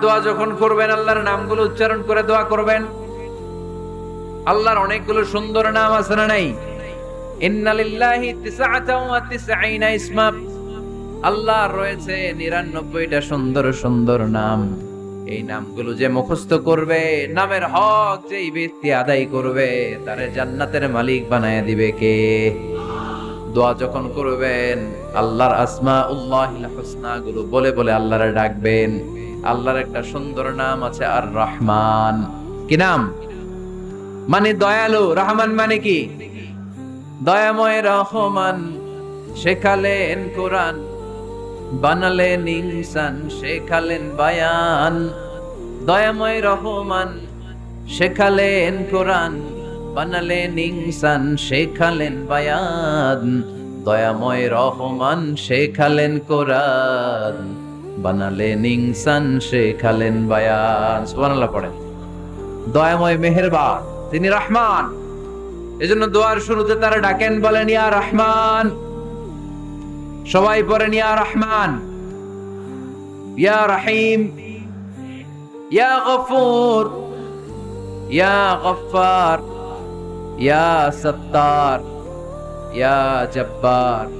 দোয়া যখন করবেন, আল্লাহর নামগুলো উচ্চারণ করে দোয়া করবেন। আল্লাহর অনেকগুলো সুন্দর নাম আছে না নাই? আল্লাহর রয়েছে নিরানব্বইটা সুন্দর সুন্দর নাম। এই নামগুলো যে মুখস্থ করবে, নামের হক ব্যক্তি আদায় করবে, তারে জান্নাতের মালিক বানায় দিবে কে? দোয়া যখন করবেন, আল্লাহর আসমা উল্লাহগুলো বলে বলে আল্লাহরে ডাকবেন। আল্লাহর একটা সুন্দর নাম আছে আর রহমান কি নাম? মানে দয়ালু, রহমান মানে কি? দয়াময় রহমান, শেখালেন কোরআন, বানালেন ইনসান, শেখালেন বায়ান। দয়াময় রহমান, শেখালেন কোরআন, বানালেন ইনসান, শেখালেন বায়ান। দয়াময় রহমান, শেখালেন কোরআন। বানালেন ইনসান শেখালেন বায়ান। সুবহানাল্লাহ পড়েন। দয়াময় মেহেরবান, তিনি রহমান। এজন্য দোয়ার শুরুতে তারা ডাকেন, বলেন, ইয়া রহমান। সবাই পড়েন, ইয়া রহমান। ইয়া রহিম। ইয়া গফুর। ইয়া গফফার। ইয়া সত্তার। ইয়া জব্বার।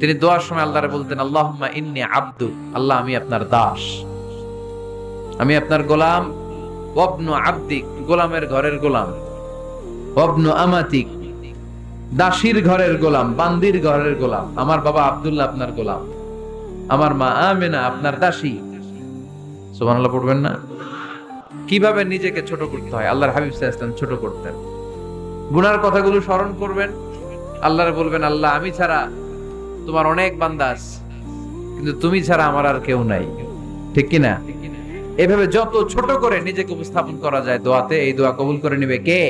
তিনি দোয়ার সময় আল্লাহরে বলতেন, আল্লাহুম্মা ইন্নি আব্দু, আল্লাহ আমি আপনার দাস। আমি আপনার গোলাম। ওয়াবনু আব্দিক, গোলামের ঘরের গোলাম। ওয়াবনু আমাতিক, দাসীর ঘরের গোলাম, বান্দির ঘরের গোলাম। আমার বাবা আব্দুল্লাহ আপনার গোলাম। আমার মা আমেনা আপনার দাসী। সুবহানাল্লাহ, পড়বেন না? কীভাবে নিজেকে ছোট করতে হয়? আল্লাহর হাবিব আলাইহি ছোট করতেন। গুনার কথাগুলো স্মরণ করবেন। আল্লাহরে বলবেন, আল্লাহ, আমি ছাড়া তোমার অনেক বান্দাস কিন্তু তুমি ছাড়া আমার আর কেউ নাই। ঠিক কি না এভাবে যত ছোট করে নিজেকে উপস্থাপন করা যায় দোয়াতে, এই দোয়া কবুল করে নিবে কে?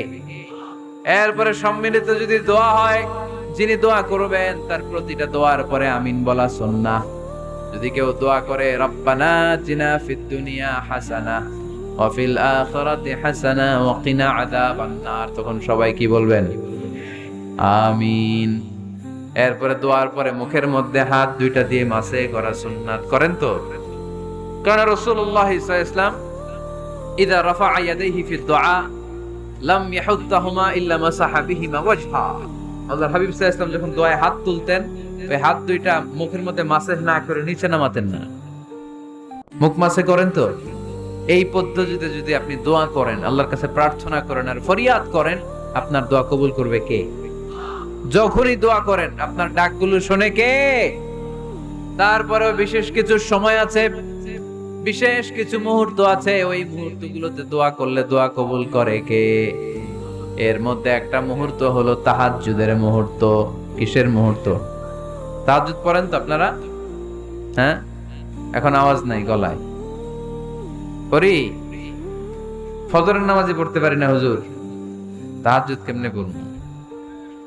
এরপরে সম্মিলিত যদি দোয়া হয়, যিনি দোয়া করবেন, তার প্রতিটা দোয়ার পরে আমিন বলা সুন্নাহ। যদি কেউ দোয়া করে, রব্বানা জিনা ফিদ দুনিয়া হাসানা, ওয়া ফিল আখিরাতি হাসানা, ওয়া কিনা আযাবান নার, তখন সবাই কি বলবেন? আমিন। এরপরে দোয়ার পরে মুখের মধ্যে হাত দুইটা দিয়ে মাসে করা সুন্নাত করেন তো? কারণ আলাইহি ইসলাম ইদা রাফা ইয়াদাইহি ফি দুআ, লাম ইয়াহুত্তাহুমা ইল্লা মাসাহা বিহিমা ওয়াজহা। হাবিব যখন দোয়ায় হাত তুলতেন ওই হাত দুইটা মুখের মধ্যে মাসে না করে নিচে নামাতেন না। মুখ মাসে করেন তো? এই পদ্ধতিতে যদি আপনি দোয়া করেন, আল্লাহর কাছে প্রার্থনা করেন আর ফরিয়াদ করেন, আপনার দোয়া কবুল করবে কে? যখনই দোয়া করেন, আপনার ডাকগুলো শোনে কে? তারপরেও বিশেষ কিছু সময় আছে, বিশেষ কিছু মুহূর্ত আছে, ওই মুহূর্তগুলোতে দোয়া করলে দোয়া কবুল করে কে? এর মধ্যে একটা মুহূর্ত হলো তাহাজ্জুদের মুহূর্ত। কিসের মুহূর্ত? তাহাজ্জুদ পড়েন তো আপনারা? হ্যাঁ? এখন আওয়াজ নাই গলায়। পড়ি? ফজরের নামাজই পড়তে পারি না হুজুর। তাহাজ্জুদ কেমনে পড়ব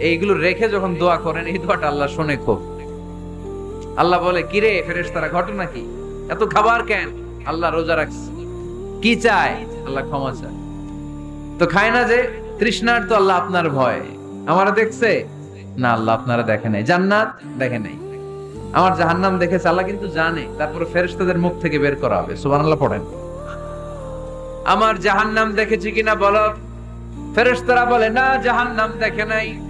এইগুলো রেখে যখন দোয়া করেন, এই দোয়াটা আল্লাহ শোনে খুব। আল্লাহ বলে, কিরে ফেরেশতারা, ঘটনা কি? এত খাবার কেন? আল্লাহ রোজা রাখছে। কি চায়? আল্লাহ ক্ষমা চায়। তো খায় না যে, তৃষ্ণার তো আল্লাহ আপনার ভয়। আমারা দেখছে, না, আল্লাহ আপনারা দেখে নাই। জান্নাত দেখে নাই। আমার জাহান্নাম দেখেছে, আল্লাহ কিন্তু জানে। তারপরে ফেরেশতাদের মুখ থেকে বের করা হবে। সুবহানাল্লাহ, পড়েন। আমার জাহান্নাম দেখেছি কিনা বলো? ফেরেশতারা বলে, না, জাহান্নাম দেখে নাই।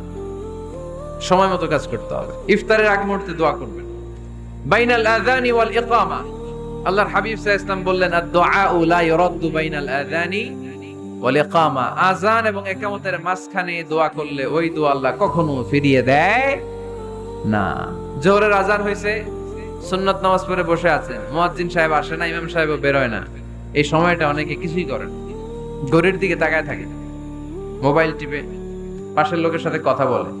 সময় মতো কাজ করতে হবে। ইফতারের আগ মুহূর্তে দোয়া করবেন। বাইনাল আযানি ওয়াল ইকামা। আল্লাহর হাবিব সাল্লাল্লাহু আলাইহি বললেন, আদ-দুআউ লা ইউরাদ্দু বাইনাল আযানি ওয়াল ইকামা। আযান এবং ইকামতের মাঝখানে দোয়া করলে ওই দোয়া আল্লাহ কখনো ফিরিয়ে দেয় না। জোহরের আজান হয়েছে, সুন্নত নামাজ পড়ে বসে আছেন। মুয়াজ্জিন সাহেব আসে না, ইমাম সাহেবও বেরোয় না। এই সময়টা অনেকে কিছুই করেন গড়ির দিকে তাকায় থাকে। মোবাইল টিপে পাশের লোকের সাথে কথা বলে।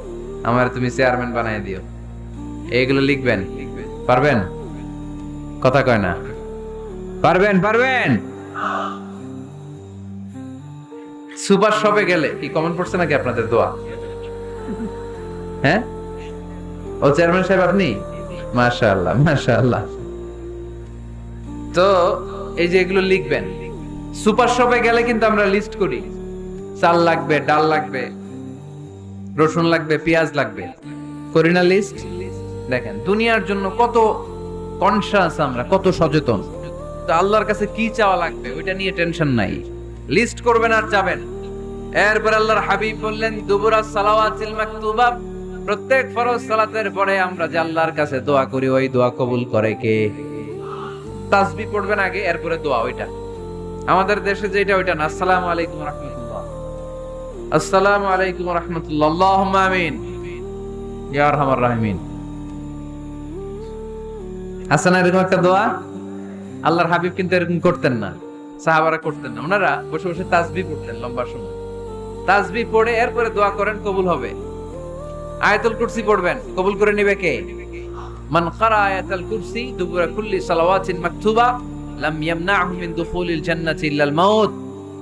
আমার তুমি চেয়ারম্যান বানাই দিও। এইগুলো লিখবেন? পারবেন? কথা কয় না। পারবেন পারবেন? সুপার শপে গেলে কি কমেন্ট পড়ছে নাকি আপনাদের দোয়া? হ্যাঁ? ও চেয়ারম্যান সাহেব আপনি? মাশাআল্লাহ মাশাআল্লাহ। তো এই যে এগুলো লিখবেন। সুপার শপে গেলে কিন্তু আমরা লিস্ট করি। চাল লাগবে, ডাল লাগবে। রসুন লাগবে, পেঁয়াজ লাগবে। করি না লিস্ট দেখেন, দুনিয়ার জন্য কত কনসাস আমরা, কত সচেতন। আল্লাহর কাছে কি চাওয়া লাগবে, ওইটা নিয়ে টেনশন নাই। লিস্ট করবেন আর যাবেন। এরপর আল্লাহর হাবিব বললেন, দুবুরা সালাওয়াতিল মাকতুবা। প্রত্যেক ফরজ সালাতের পরে আমরা যে আল্লাহর কাছে দোয়া করি, ওই দোয়া কবুল করে কে? তাসবি পড়বেন আগে, এরপরে দোয়া, ওইটা। আমাদের দেশে যেটা, ওইটা না। আসসালামু আলাইকুম রাহমাতুল্লাহ। আসসালামু আলাইকুম রাহমাতুল্লাহ। আমিন। এরকম একটা দোয়া? আল্লাহর হাবিব কিন্তু এরকম করতেন না। সাহাবারা করতেন না। ওনারা বসে বসে তাসবি পড়তেন লম্বা সময়। তাসবি পড়ে এরপরে দোয়া করেন, কবুল হবে। আয়াতুল কুরসি পড়বেন, কবুল করে নেবে কে? মান কারা আয়াতুল কুরসি দুবুরা কুল্লি সালাওয়াতিন মাকতুবা, লাম ইয়ামনাহু মিন দুখুলিল জান্নাতি ইল্লাল মাউত।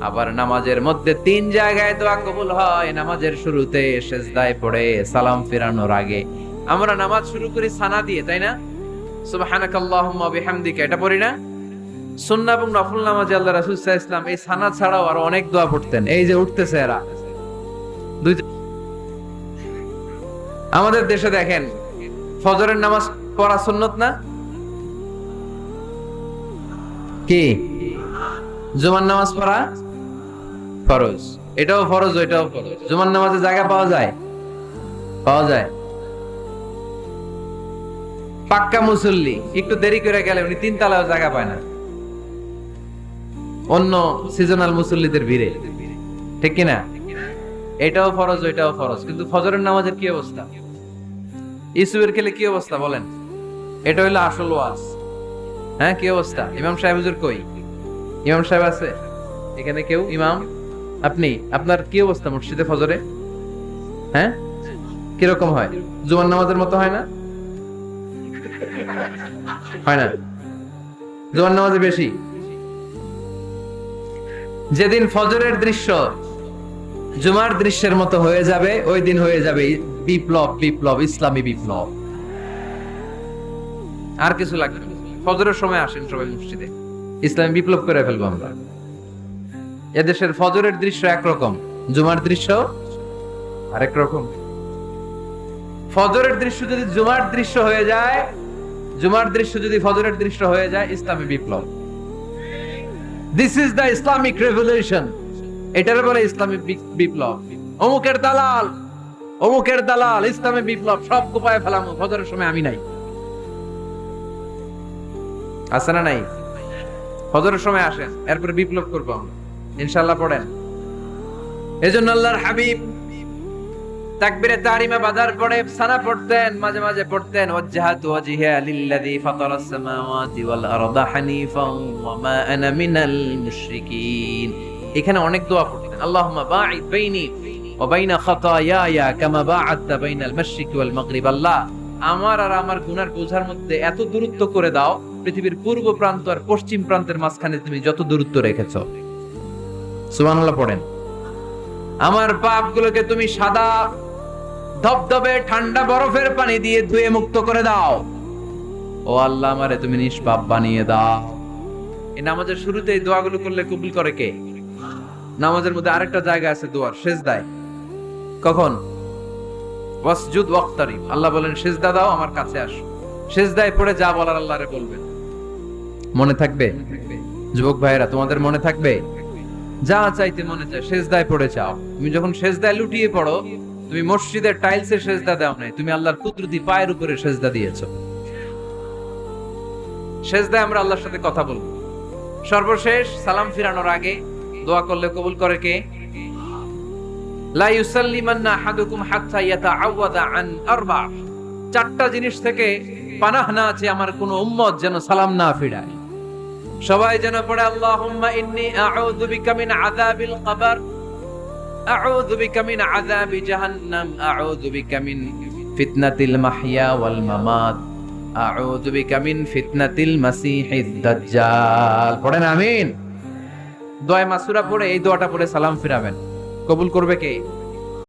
আবার নামাজের মধ্যে তিন জায়গায় দোয়া কবুল হয়। নামাজের শুরুতে সেজদায় পড়ে সালাম ফেরানোর আগে। আমরা নামাজ শুরু করি সানা দিয়ে, তাই না? বিহামদিকা, এটা পড়ি না? সুন্নাহ এবং নফল নামাজে আল্লাহ রাসূল সাল্লাল্লাহু এই সানা ছাড়াও আরও অনেক দোয়া পড়তেন। এই যে উঠতেছে এরা। দুই আমাদের দেশে দেখেন, ফজরের নামাজ পড়া সুন্নত না? কি? জুমার নামাজ পড়া ফরজ। এটাও ফরজ, ওইটাও ফরজ। জুমার নামাজে জায়গা পাওয়া যায়? পাওয়া যায়। পাক্কা মুসল্লি, একটু দেরি করে গেলে উনি তিন তালাও জায়গা পায় না। অন্য সিজনাল মুসল্লিদের ভিড়ে। ঠিক কিনা এটাও ফরজ, ওইটাও ফরজ। কিন্তু ফজরের নামাজের কি অবস্থা? ইসুবের খেলে কি অবস্থা বলেন? এটা হইল আসল ওয়াজ। হ্যাঁ কি অবস্থা? ইমাম সাহেব কই? ইমাম সাহেব আছে? এখানে কেউ? ইমাম? আপনি? আপনার কি অবস্থা মসজিদে ফজরে? হ্যাঁ? কীরকম হয়? জুমার নামাজের মতো হয় না? হয় না? জুমার নামাজে বেশি? যেদিন ফজরের দৃশ্য জুমার দৃশ্যের মতো হয়ে যাবে, ওই দিন হয়ে যাবে বিপ্লব বিপ্লব, ইসলামী বিপ্লব। আর কিছু লাগবে। ফজরের সময় আসেন সবাই মসজিদে। ইসলামী বিপ্লব করে ফেলব আমরা। এদেশের ফজরের দৃশ্য একরকম, জুমার দৃশ্য আরেক রকম। ফজরের দৃশ্য যদি জুমার দৃশ্য হয়ে যায়, জুমার দৃশ্য যদি ফজরের দৃশ্য হয়ে যায়, ইসলামী বিপ্লব। This is the Islamic revolution এটার বলে ইসলামী বিপ্লব। অমুকের দালাল অমুকের দালাল, ইসলামী বিপ্লব, সব কোপায় ফেলাম, ফজরের সময় আমি নাই। আছে না নাই? ফজরের সময় আসেন, এরপরে বিপ্লব করব আমরা। ইনশাল্লাহ পড়েন। এজন্য আল্লাহর হাবিব তাকবীরে তারিমা সানা পড়তেন, মাঝে মাঝে পড়তেন লিল্লাযী সামাওয়াতি ওয়াল আরদা ওয়া মা আনা মিনাল মুশরিকিন। এখানে অনেক দোয়া পড়তেন, আল্লাহুম্মা বাঈদ বাইনি ওয়া বাইনা খাতায়ায়া কামা বাইনাল মাশরিকি ওয়াল মাগরিব। আল্লাহ, আমার আর আমার গুনার বোঝার মধ্যে এত দূরত্ব করে দাও পৃথিবীর পূর্ব প্রান্ত আর পশ্চিম প্রান্তের মাঝখানে তুমি যত দূরত্ব রেখেছো। সুবহানাল্লাহ পড়েন। আমার পাপগুলোকে তুমি সাদা ধবধবে ঠান্ডা বরফের পানি দিয়ে ধুয়ে মুক্ত করে দাও। ও আল্লাহ আমারে, তুমি নিষ্পাপ বানিয়ে দাও। এই নামাজের শুরুতে এই দোয়াগুলো করলে কবুল করে কে? নামাজের মধ্যে আরেকটা জায়গা আছে দোয়ার শেষ দায় কখন? ওয়াসজুদ ওয়াক্তারিব আল্লাহ বলেন, সেজদা দাও, আমার কাছে আসো। দায় পড়ে যা বলার আল্লাহরে বলবেন। মনে থাকবে? যুবক ভাইয়েরা, তোমাদের মনে থাকবে? যা চাইতে মনে চায়, সেজদায় পড়ে চাও তুমি যখন সেজদায় লুটিয়ে পড়ো, তুমি মসজিদের টাইলসে সেজদা দাও নাই, তুমি আল্লাহর কুদরতি পায়ের উপরে সেজদা দিয়েছ। সেজদায় আমরা আল্লাহর সাথে কথা বলব। সর্বশেষ সালাম ফিরানোর আগে দোয়া করলে কবুল করে কে? লা ইউসাল্লিমান্না আহাদুকুম হাত্তা ইয়াতাআওয়াদা আন আরবা চারটা জিনিস থেকে পানাহ না আছে আমার কোন উম্মত যেন সালাম না ফিরায়। সবাই যেন পড়ে, আল্লাহুম্মা ইন্নী আউযু বিকা মিন আযাবিল কবর, আউযু বিকা মিন আযাবি জাহান্নাম, আউযু বিকা মিন ফিতনাতিল মাহইয়া ওয়াল মামাত, আউযু বিকা মিন ফিতনাতিল মাসিহিদ দাজ্জাল। পড়েন, আমিন। দোয়া মাসুরা পড়ে এই দোয়াটা পড়ে সালাম ফিরাবেন। কবুল করবে কে?